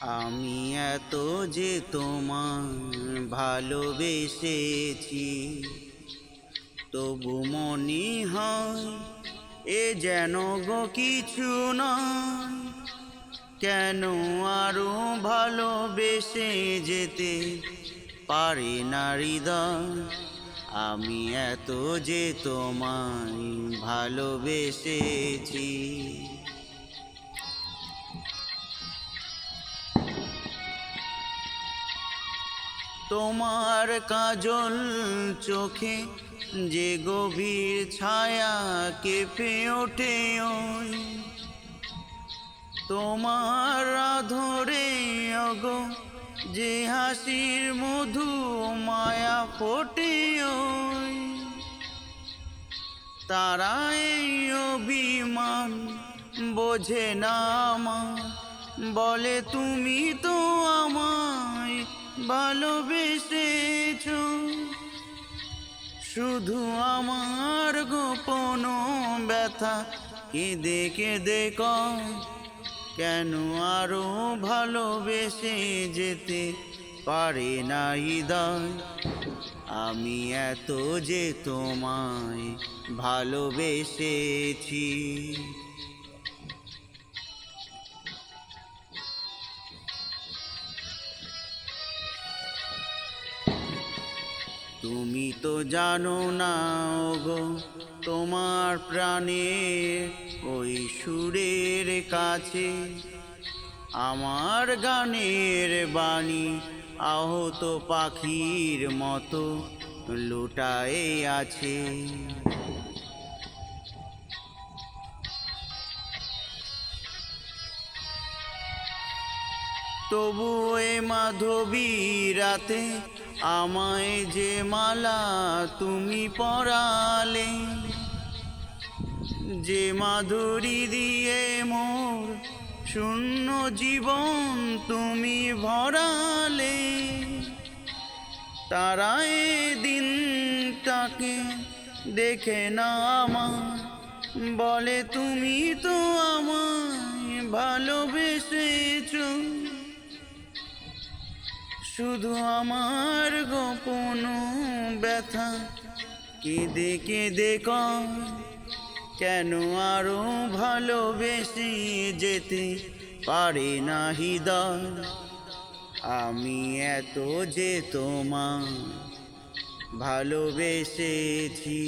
আমি এত যে তোমার ভালোবেসেছি, তবু মনে হয় এ যেন গো কিছু নয়। কেন আরও ভালোবেসে যেতে পারে না হৃদয়? আমি এত যে তোমায় ভালোবেসেছি। তোমার কাজল চোখে যে গভীর ছায়া কেঁপে ওঠে তোমার ধরে অগো যে হাসির মধু মায়া ফোটে ওই। তারা এই অভিমান বোঝে না আমার বলে তুমি তো আমায় ভালোবেসেছ। শুধু আমার গোপন ব্যথা। কেঁদে কেঁদে কয় কেন আরও ভালোবেসে যেতে পারে না হৃদয়? আমি এত যে তোমায় ভালোবেসেছি। তুমি তো জানো না গো তোমার প্রাণে ওই সুরের কাছে। আমার গানের বাণী আহত পাখির মতো লুটায়ে আছে। তবু এ মাধবী রাতে আমায় যে মালা তুমি পরালে, যে মাধুরী দিয়ে মোর শূন্য জীবন তুমি ভরালে, তারা এ দিনটাকে দেখে না আমার, বলে তুমি তো শুধু আমার গোপন ব্যথা। কেঁদে কেঁদে কয়, কেন আরও ভালোবেসে যেতে পারে না হৃদয়? আমি এত যে তোমার ভালোবেসেছি।